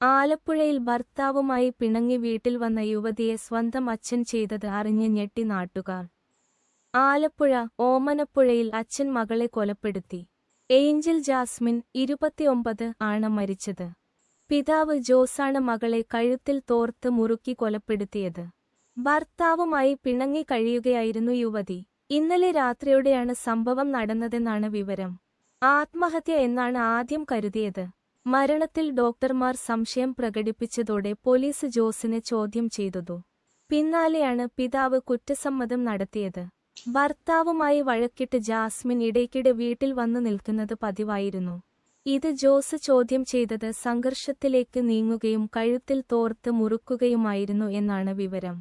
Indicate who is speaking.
Speaker 1: ആലപ്പുഴയിൽ ഭർത്താവുമായി പിണങ്ങി വീട്ടിൽ വന്ന യുവതിയെ സ്വന്തം അച്ഛൻ ചെയ്തത് അറിഞ്ഞ് ഞെട്ടി നാട്ടുകാർ. ആലപ്പുഴ ഓമനപ്പുഴയിൽ അച്ഛൻ മകളെ കൊലപ്പെടുത്തി. ഏഞ്ചൽ ജാസ്മിൻ ഇരുപത്തിയൊമ്പത് ആണ് മരിച്ചത്. പിതാവ് ജോസാണ് മകളെ കഴുത്തിൽ തോർത്ത് മുറുക്കി കൊലപ്പെടുത്തിയത്. ഭർത്താവുമായി പിണങ്ങി കഴിയുകയായിരുന്നു യുവതി. ഇന്നലെ രാത്രിയോടെയാണ് സംഭവം നടന്നതെന്നാണ് വിവരം. ആത്മഹത്യ എന്നാണ് ആദ്യം കരുതിയത്. മരണത്തിൽ ഡോക്ടർമാർ സംശയം പ്രകടിപ്പിച്ചതോടെ പോലീസ് ജോസിനെ ചോദ്യം ചെയ്തതു. പിന്നാലെയാണ് പിതാവ് കുറ്റസമ്മതം നടത്തിയത്. ഭർത്താവുമായി വഴക്കിട്ട് ജാസ്മിൻ ഇടയ്ക്കിടെ വീട്ടിൽ വന്നു നിൽക്കുന്നത് പതിവായിരുന്നു. ഇത് ജോസ് ചോദ്യം ചെയ്തത് സംഘർഷത്തിലേക്ക് നീങ്ങുകയും കഴുത്തിൽ തോർത്ത് മുറുക്കുകയുമായിരുന്നു എന്നാണ് വിവരം.